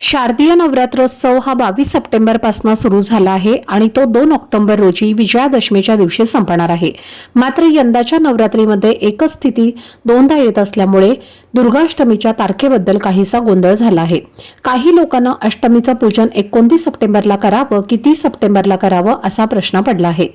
शारदीय नवरात्रोत्सव हा बावीस सप्टेंबरपासून सुरू झाला आहे आणि तो दोन ऑक्टोबर रोजी विजयादशमीच्या दिवशी संपणार आहे. मात्र यंदाच्या नवरात्रीमध्ये एकच स्थिती दोनदा येत असल्यामुळे दुर्गाष्टमीच्या तारखेबद्दल काहीसा गोंधळ झाला आहे. काही लोकांना अष्टमीचं पूजन एकोणतीस सप्टेंबरला करावं की तीस सप्टेंबरला करावं असा प्रश्न पडला आहे.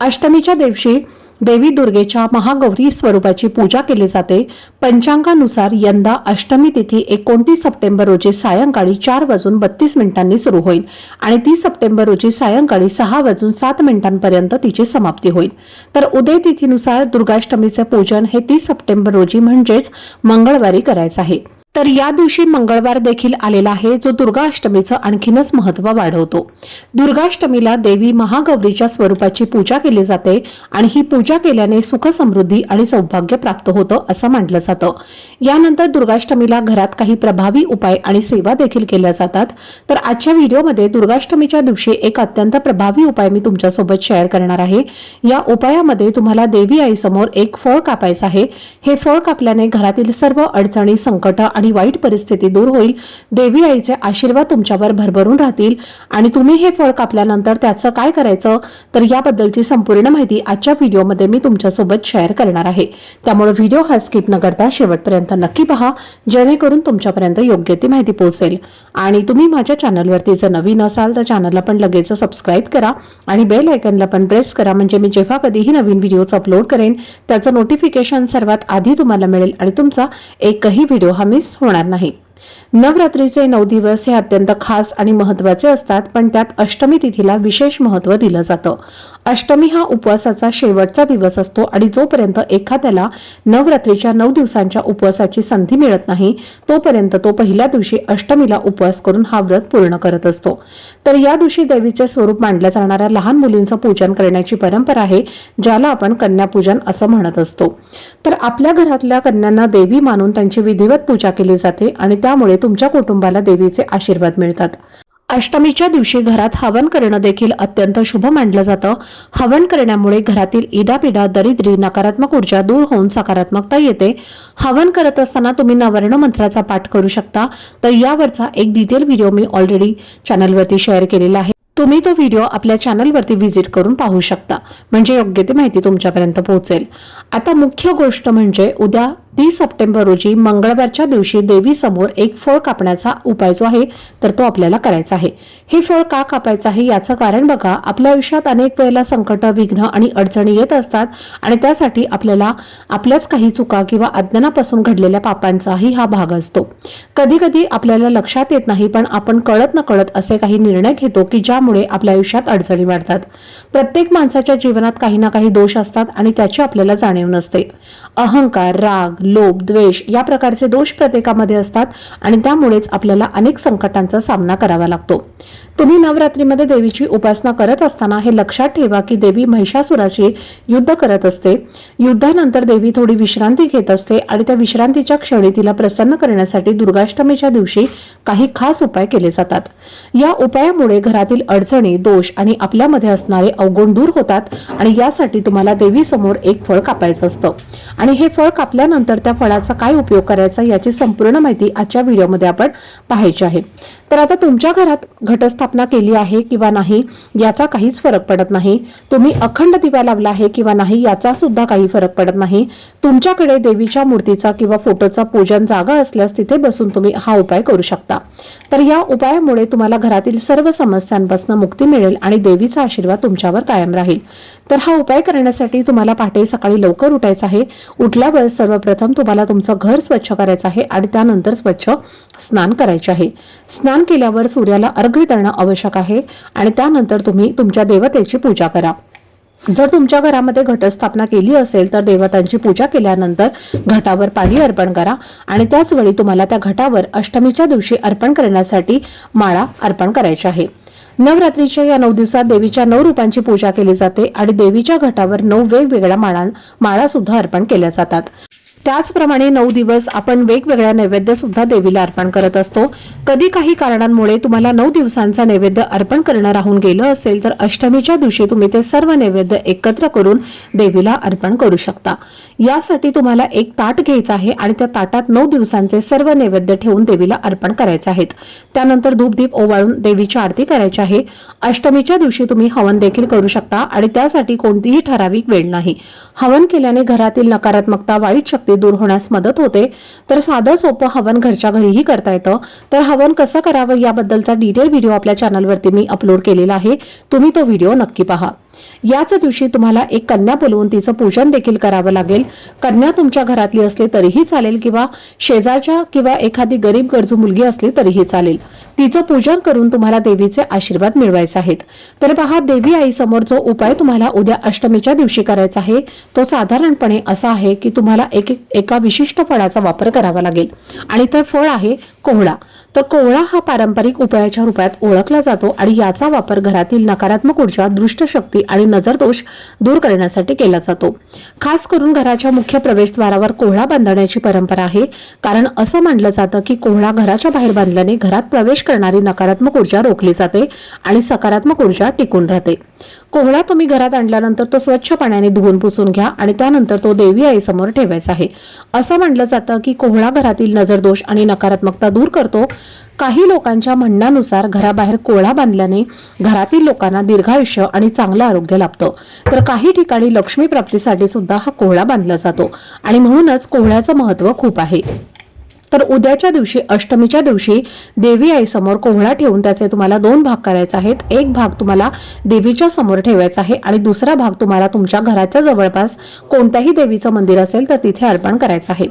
अष्टमीच्या दिवशी देवी दुर्गेच्या महागौरी स्वरूपाची पूजा केली जाते. पंचांगानुसार यंदा अष्टमी तिथी एकोणतीस सप्टेंबर रोजी सायंकाळी चार वाजून बत्तीस मिनिटांनी सुरू होईल आणि तीस सप्टेंबर रोजी सायंकाळी सहा वाजून सात मिनिटांपर्यंत तिची समाप्ती होईल. तर उदय तिथीनुसार दुर्गाष्टमीचे पूजन हे तीस सप्टेंबर रोजी म्हणजेच मंगळवारी करायचं आहे. तर या दिवशी मंगळवार देखील आलेला आहे जो दुर्गाष्टमीचं आणखीनच महत्त्व वाढवतो. दुर्गाष्टमीला देवी महागौरीच्या स्वरूपाची पूजा केली जाते आणि ही पूजा केल्याने सुख समृद्धी आणि सौभाग्य प्राप्त होतं असं मानलं जातं. यानंतर दुर्गाष्टमीला घरात काही प्रभावी उपाय आणि सेवा देखील केल्या जातात. तर आजच्या व्हिडिओमध्ये दुर्गाष्टमीच्या दिवशी एक अत्यंत प्रभावी उपाय मी तुमच्यासोबत शेअर करणार आहे. या उपायामध्ये तुम्हाला देवी आईसमोर एक फळ कापायचं आहे. हे फळ कापल्याने घरातील सर्व अडचणी संकट आणि वाईट परिस्थिती दूर होईल. देवी आईचे आशीर्वाद तुमच्यावर भरभरून राहतील. आणि तुम्ही हे फळ कापल्यानंतर त्याचं काय करायचं? तर याबद्दलची संपूर्ण माहिती आजच्या व्हिडिओमध्ये मी तुमच्यासोबत शेअर करणार आहे. त्यामुळे व्हिडिओ हा स्किप न करता शेवटपर्यंत नक्की पहा. जेणेकरून तुमच्यापर्यंत योग्य ती माहिती पोहोचेल. आणि तुम्ही माझ्या चॅनलवरती जर नवीन असाल तर चॅनलला पण लगेच सबस्क्राईब करा. आणि बेल आयकनला पण प्रेस करा. म्हणजे मी जेव्हा कधीही नवीन व्हिडिओज अपलोड करेन त्याचं नोटिफिकेशन सर्वात आधी तुम्हाला मिळेल. आणि तुमचा एकही व्हिडिओ हा मिस होणार नाही नवरात्रीचे नऊ दिवस हे अत्यंत खास आणि महत्त्वाचे असतात पण त्यात अष्टमी तिथीला विशेष महत्त्व दिलं जातं. अष्टमी हा उपवासाचा शेवटचा दिवस असतो आणि जोपर्यंत एखाद्याला नवरात्रीच्या नऊ दिवसांच्या उपवासाची संधी मिळत नाही तोपर्यंत तो पहिल्या दिवशी अष्टमीला उपवास करून हा व्रत पूर्ण करत असतो. तर या दिवशी देवीचे स्वरूप मांडल्या जाणाऱ्या लहान मुलींचं पूजन करण्याची परंपरा आहे ज्याला आपण कन्यापूजन असं म्हणत असतो. तर आपल्या घरातल्या कन्यांना देवी मानून त्यांची विधिवत पूजा केली जाते आणि त्यामुळे तुमच्या कुटुंबाला देवीचे आशीर्वाद मिळतात. अष्टमीच्या दिवशी घरात हवन करणं देखील अत्यंत शुभ मानलं जातं. हवन करण्यामुळे घरातील इडापिडा दरिद्री नकारात्मक ऊर्जा दूर होऊन सकारात्मकता येते. हवन करत असताना तुम्ही नवर्ण मंत्राचा पाठ करू शकता. तर यावरचा एक डिटेल व्हिडिओ मी ऑलरेडी चॅनलवरती शेअर केलेला आहे. तुम्ही तो व्हिडिओ आपल्या चॅनलवरती व्हिजिट करून पाहू शकता. म्हणजे योग्य ती माहिती तुमच्यापर्यंत पोहोचेल. आता मुख्य गोष्ट म्हणजे उद्या तीस सप्टेंबर रोजी मंगळवारच्या दिवशी देवीसमोर एक फळ कापण्याचा उपाय जो आहे तर तो आपल्याला करायचा आहे. हे फळ का कापायचं आहे याचं कारण बघा आपल्या आयुष्यात अनेक वेळेला संकट विघ्न आणि अडचणी येत असतात आणि त्यासाठी आपल्याला आपल्याच काही चुका किंवा अज्ञानापासून घडलेल्या पापांचाही हा भाग असतो. कधी कधी आपल्याला लक्षात येत नाही पण आपण कळत न कळत असे काही निर्णय घेतो की ज्यामुळे आपल्या आयुष्यात अडचणी वाढतात. प्रत्येक माणसाच्या जीवनात काही ना काही दोष असतात आणि त्याची आपल्याला जाणीव नसते. अहंकार राग लोभ द्वेष या प्रकारचे दोष प्रत्येकामध्ये असतात आणि त्यामुळेच आपल्याला अनेक संकटांचा सामना करावा लागतो. तुम्ही नवरात्रीमध्ये देवीची उपासना करत असताना हे लक्षात ठेवा की देवी महिषासुराशी युद्ध करत असते. युद्धानंतर देवी थोडी विश्रांती घेत असते आणि त्या विश्रांतीच्या क्षणी तिला प्रसन्न करण्यासाठी दुर्गाष्टमीच्या दिवशी काही खास उपाय केले जातात. या उपायामुळे घरातील अडचणी दोष आणि आपल्यामध्ये असणारे अवगुण दूर होतात आणि यासाठी तुम्हाला देवीसमोर एक फळ कापायचं असतं. आणि हे फळ कापल्यानंतर त्या फळाचा काय उपयोग करायचा याची संपूर्ण माहिती आजच्या व्हिडिओमध्ये आपण पाहायची आहे. तर आता तुमच्या घरात घटस्थापना केली आहे किंवा नाही याचा काहीच फरक पडत नाही. तुम्ही अखंड दिवा लावला आहे किंवा नाही याचा सुद्धा काही फरक पडत नाही. तुमच्याकडे देवीच्या मूर्तीचा किंवा फोटोचा पूजन जागा असल्यास तिथे बसून तुम्ही हा उपाय करू शकता. तर या उपायामुळे तुम्हाला घरातील सर्व समस्यांपासून मुक्ती मिळेल आणि देवीचा आशीर्वाद तुमच्यावर कायम राहील. तर हा उपाय करण्यासाठी तुम्हाला पहाटे सकाळी लवकर उठायचं आहे. उठल्यावर सर्वप्रथम तुम्हाला तुमचं घर स्वच्छ करायचं आहे आणि त्यानंतर स्वच्छ स्नान करायचे आहे. स्नान केल्यावर सूर्याला अर्घ्य देणं आवश्यक आहे आणि त्यानंतर तुम्ही तुमच्या देवतेची पूजा करा. जर तुमच्या घरामध्ये घटस्थापना केली असेल तर देवतांची पूजा केल्यानंतर घटावर पाणी अर्पण करा आणि त्याच वेळी तुम्हाला त्या घटावर अष्टमीच्या दिवशी अर्पण करण्यासाठी माळा अर्पण करायची आहे. नवरात्रीच्या या नऊ दिवसात देवीच्या नऊ रूपांची पूजा केली जाते आणि देवीच्या घटावर नऊ वेगवेगळ्या माळा माळा सुद्धा अर्पण केल्या जातात. त्याचप्रमाणे नऊ दिवस आपण वेगवेगळ्या नैवेद्य सुद्धा देवीला अर्पण करत असतो. कधी काही कारणांमुळे तुम्हाला नऊ दिवसांचा नैवेद्य अर्पण करणं राहून गेलं असेल तर अष्टमीच्या दिवशी तुम्ही ते सर्व नैवेद्य एकत्र करून देवीला अर्पण करू शकता. यासाठी तुम्हाला एक ताट घ्यायचं आहे आणि त्या ताटात नऊ दिवसांचे सर्व नैवेद्य ठेवून देवीला अर्पण करायचे आहेत. त्यानंतर धूपदीप ओवाळून देवीची आरती करायची आहे. अष्टमीच्या दिवशी तुम्ही हवन देखील करू शकता आणि त्यासाठी कोणतीही ठराविक वेळ नाही. हवन केल्याने घरातील नकारात्मकता वाईट शक्ती दूर होण्यास मदत होते. तर साधं सोपं हवन घरच्या घरीही करता येतं. तर हवन कसं करावं याबद्दलचा डिटेल व्हिडिओ आपल्या चॅनलवरती मी अपलोड केलेला आहे. तुम्ही तो व्हिडिओ नक्की पहा. याच दिवशी तुम्हाला एक कन्या बोलवून तिचं पूजन देखील करावं लागेल. कन्या तुमच्या घरातली असली तरीही चालेल किंवा शेजारच्या किंवा एखादी गरीब गरजू मुलगी असली तरीही चालेल. तिचं पूजन करून तुम्हाला देवीचे आशीर्वाद मिळवायचे आहेत. तर पहा देवी आई समोर जो उपाय तुम्हाला उद्या अष्टमीच्या दिवशी करायचा आहे तो साधारणपणे असा आहे की तुम्हाला एक एका विशिष्ट फळाचा वापर करावा लागेल. आणि ते फळ आहे कोहळा. तर कोहळा हा पारंपरिक उपायाच्या रूपात ओळखला जातो आणि याचा वापर घरातील नकारात्मक ऊर्जा दृष्ट शक्ती आणि नजरदोष दूर करण्यासाठी केला जातो. खास करून घराच्या मुख्य प्रवेशद्वारावर कोहळा बांधण्याची परंपरा आहे. कारण असं मानलं जातं की कोहळा घराच्या बाहेर बांधल्याने घरात प्रवेश करणारी नकारात्मक ऊर्जा रोखली जाते आणि सकारात्मक ऊर्जा टिकून राहते. कोहळा तुम्ही घरात आणल्यानंतर तो स्वच्छ पाण्याने धुवून पुसून घ्या आणि त्यानंतर तो देवी आईसमोर ठेवायचा आहे. असं म्हटलं जातं की कोहळा घरातील नजरदोष आणि नकारात्मकता दूर करतो. काही लोकांच्या म्हणण्यानुसार घराबाहेर कोहळा बांधल्याने घरातील लोकांना दीर्घायुष्य आणि चांगलं आरोग्य लाभतं. तर काही ठिकाणी लक्ष्मी प्राप्तीसाठी सुद्धा हा कोहळा बांधला जातो. आणि म्हणूनच कोहळ्याचं महत्त्व खूप आहे. तर उद्याच्या दिवशी अष्टमीच्या दिवशी देवी आईसमोर कोहळा ठेवून त्याचे तुम्हाला दोन भाग करायचे आहेत. एक भाग तुम्हाला देवीच्या समोर ठेवायचा आहे आणि दुसरा भाग तुम्हाला तुमच्या घराच्या जवळपास कोणत्याही देवीचं मंदिर असेल तर तिथे अर्पण करायचं आहे.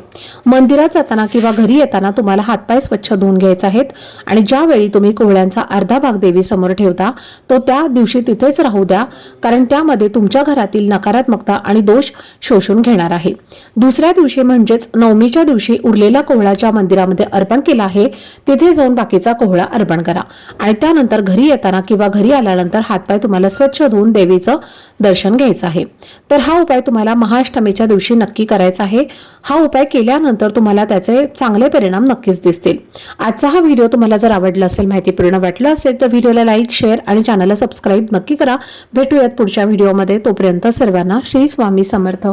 मंदिरात जाताना किंवा घरी येताना तुम्हाला हातपाय स्वच्छ धुवून घ्यायचे आहेत आणि ज्यावेळी तुम्ही कोहळ्यांचा अर्धा भाग देवीसमोर ठेवता तो त्या दिवशी तिथेच राहू द्या कारण त्यामध्ये तुमच्या घरातील नकारात्मकता आणि दोष शोषून घेणार आहे. दुसऱ्या दिवशी म्हणजेच नवमीच्या दिवशी उरलेला कोहळाच्या मंदिरामध्ये अर्पण केला आहे तिथे जाऊन बाकीचा कोहळा अर्पण करा. आणि त्यानंतर घरी येताना किंवा घरी आल्यानंतर हातपाय तुम्हाला स्वच्छ धुवून देवीचं दर्शन घ्यायचं आहे. तर हा उपाय तुम्हाला महाअष्टमीच्या दिवशी नक्की करायचा आहे. हा उपाय केल्यानंतर तुम्हाला त्याचे चांगले परिणाम नक्कीच दिसतील. आजचा हा व्हिडिओ तुम्हाला जर आवडला असेल माहितीपूर्ण वाटलं असेल तर व्हिडिओला लाईक शेअर आणि चॅनलला सबस्क्राईब नक्की करा. भेटूयात पुढच्या व्हिडिओमध्ये. तोपर्यंत सर्वांना श्री स्वामी समर्थ.